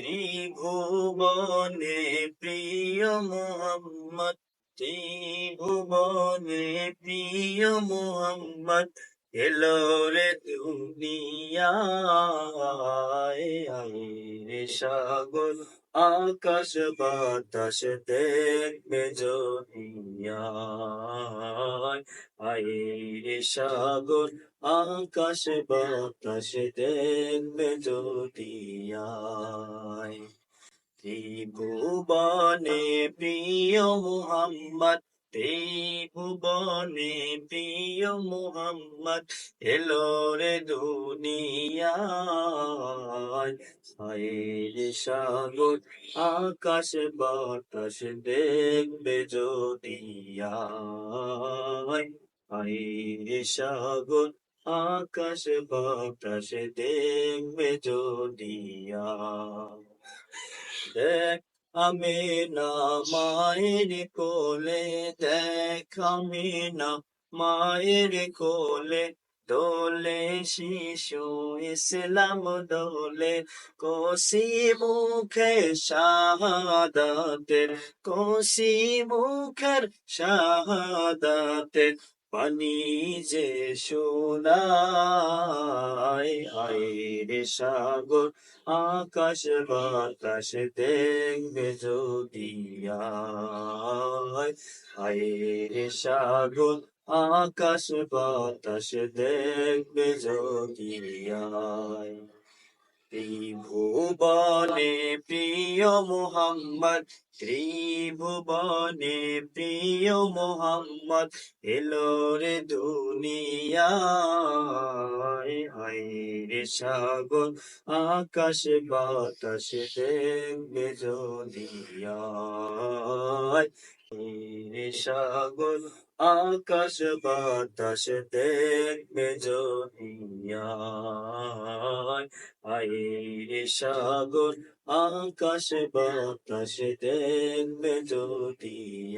ত্রিভুবনে প্রিয় মোহাম্মদ, ত্রিভুবনে প্রিয় মোহাম্মদ, এলো রে দুনিয়ায় রে সাগর, আকাশ বাতাস দেখবে জনিয়ায় আয় রে সাগর আকাশ বাতাস দেখবে জনিয়ায় ত্রিভুবনে প্রিয় মুহাম্মদ ত্রিভুবনে প্রিয় মুহাম্মদ, এলো রে দুনিয়ায়। সাগর, আকাশ, বাতাস দেখবে হায়রে সাগর, আকাশ, বাতাস দেখবে যদিয়ায় দেখ আমি না মায়ের কোলে দেখ, আমি না মায়ের কোলে দোলে শিশু ইসলাম দোলে কোসি মুখে শাহাদাতের কোসি মুখের শাহাদাতের। পানি যে শোনায় আয় রে সাগর, আকাশ বাতাস দেখবে যদিয়ায় আয়। রে সাগর, আকাশ বাতাস দেখবে যদিয়ায় ত্রিভুবনে প্রিয় মোহাম্মদ, ত্রিভুবনে প্রিয় মোহাম্মদ, এলো রে দুনিয়ায়, হায় রে সাগর, আকাশ বাতাস দেখবে রে সাগর আকাশ বাতাস দেখবে রে সাগর আকাশ বাতাস দেখবে যদিয়ায়